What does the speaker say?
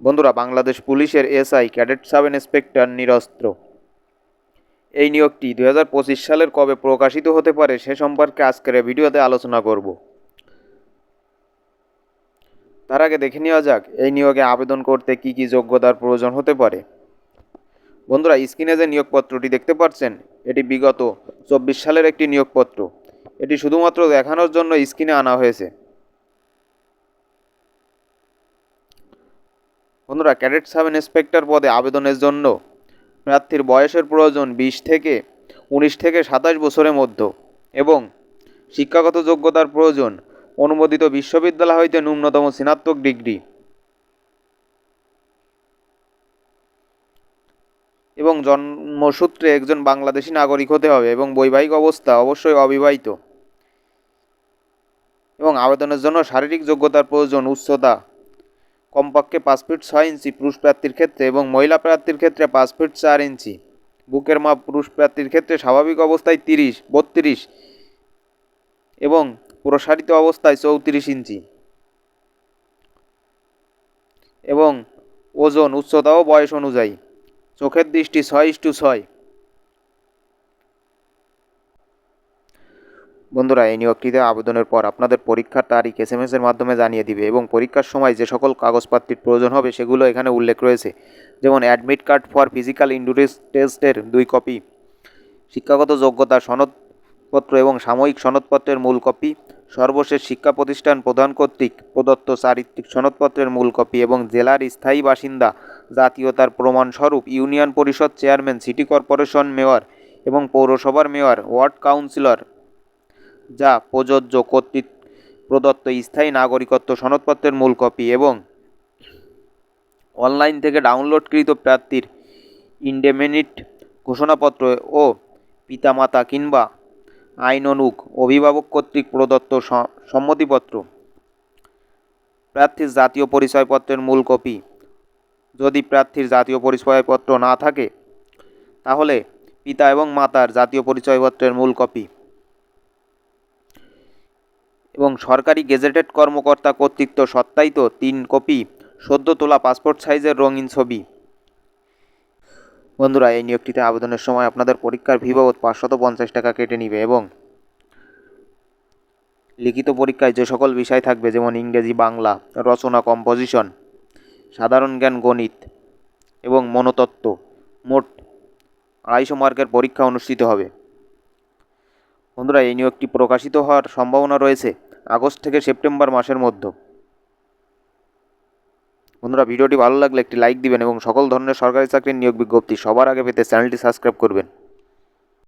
বন্ধুরা, বাংলাদেশ পুলিশের SI cadet sub inspector নিরস্ত্র। এই নিয়োগটি দু হাজার পঁচিশ সালের কবে প্রকাশিত হতে পারে সে সম্পর্কে আজকের ভিডিওতে আলোচনা করব। তার আগে দেখে নেওয়া যাক, এই নিয়োগে আবেদন করতে কি কি যোগ্যতার প্রয়োজন হতে পারে। বন্ধুরা, স্ক্রিনে যে নিয়োগপত্রটি দেখতে পাচ্ছেন, এটি বিগত চব্বিশ সালের একটি নিয়োগপত্র। এটি শুধুমাত্র দেখানোর জন্য স্ক্রিনে আনা হয়েছে। বন্ধুরা, ক্যাডেট সাব ইন্সপেক্টর পদে আবেদনের জন্য প্রার্থীর বয়সের প্রয়োজন বিশ থেকে উনিশ থেকে সাতাশ বছরের মধ্যে এবং শিক্ষাগত যোগ্যতার প্রয়োজন অনুমোদিত বিশ্ববিদ্যালয় হইতে ন্যূনতম স্নাতক ডিগ্রি এবং জন্মসূত্রে একজন বাংলাদেশি নাগরিক হতে হবে এবং বৈবাহিক অবস্থা অবশ্যই অবিবাহিত এবং আবেদনের জন্য শারীরিক যোগ্যতার প্রয়োজন, উচ্চতা কমপক্ষে পাঁচ ফিট ছয় ইঞ্চি পুরুষ প্রার্থীর ক্ষেত্রে এবং মহিলা প্রার্থীর ক্ষেত্রে পাঁচ ফিট চার ইঞ্চি। বুকের মাপ পুরুষ প্রার্থীর ক্ষেত্রে স্বাভাবিক অবস্থায় তিরিশ, বত্রিশ এবং প্রসারিত অবস্থায় চৌত্রিশ ইঞ্চি। এবং ওজন, উচ্চতা ও বয়স অনুযায়ী। চোখের দৃষ্টি ছয় ইস্টু ছয়। বন্ধুরা, এই নিয়োগটিতে আবেদনের পর আপনাদের পরীক্ষার তারিখ এস এম এর মাধ্যমে জানিয়ে দিবে এবং পরীক্ষার সময় যে সকল কাগজপাতির প্রয়োজন হবে সেগুলো এখানে উল্লেখ রয়েছে। যেমন admit card for physical endurance টেস্টের দুই কপি শিক্ষাগত যোগ্যতা সনদপত্র এবং সাময়িক সনদপত্রের মূল কপি সর্বশেষ শিক্ষা প্রতিষ্ঠান প্রধান কর্তৃক প্রদত্ত চারিত্রিক সনদপত্রের মূল কপি এবং জেলার স্থায়ী বাসিন্দা জাতীয়তার প্রমাণস্বরূপ ইউনিয়ন পরিষদ চেয়ারম্যান সিটি কর্পোরেশন মেয়র এবং পৌরসভার মেয়র ওয়ার্ড কাউন্সিলর যা প্রযোজ্য কর্তৃক প্রদত্ত স্থায়ী নাগরিকত্ব সনদপত্রের মূল কপি এবং অনলাইন থেকে ডাউনলোডকৃত প্রার্থীর ইন্ডেমেনিট ঘোষণাপত্র ও পিতামাতা কিংবা আইননুক অভিভাবক কর্তৃক প্রদত্ত সম্মতিপত্র। প্রার্থীর জাতীয় পরিচয়পত্রের মূল কপি। যদি প্রার্থীর জাতীয় পরিচয়পত্র না থাকে, তাহলে পিতা এবং মাতার জাতীয় পরিচয়পত্রের মূল কপি। এবং সরকারি গেজেটেড কর্মকর্তা কর্তৃক সত্যায়িত তিন কপি সদ্য তোলা পাসপোর্ট সাইজের রঙিন ছবি। বন্ধুরা, এই নিয়োগটিতে আবেদনের সময় আপনাদের পরীক্ষার বাবদ পাঁচশত পঞ্চাশ টাকা কেটে নিবে এবং লিখিত পরীক্ষায় যে সকল বিষয় থাকবে, যেমন ইংরেজি, বাংলা, রচনা কম্পোজিশন সাধারণ জ্ঞান, গণিত এবং মনোতত্ত্ব, মোট আড়াইশো মার্কের পরীক্ষা অনুষ্ঠিত হবে। বন্ধুরা, এই নিয়োগটি প্রকাশিত হওয়ার সম্ভাবনা রয়েছে। আগস্ট থেকে সেপ্টেম্বর মাসের মধ্যে। বন্ধুরা, ভিডিওটি ভালো লাগলে একটি লাইক দিবেন এবং সকল ধরনের সরকারি চাকরির নিয়োগ বিজ্ঞপ্তি সবার আগে পেতে চ্যানেলটি সাবস্ক্রাইব করবেন।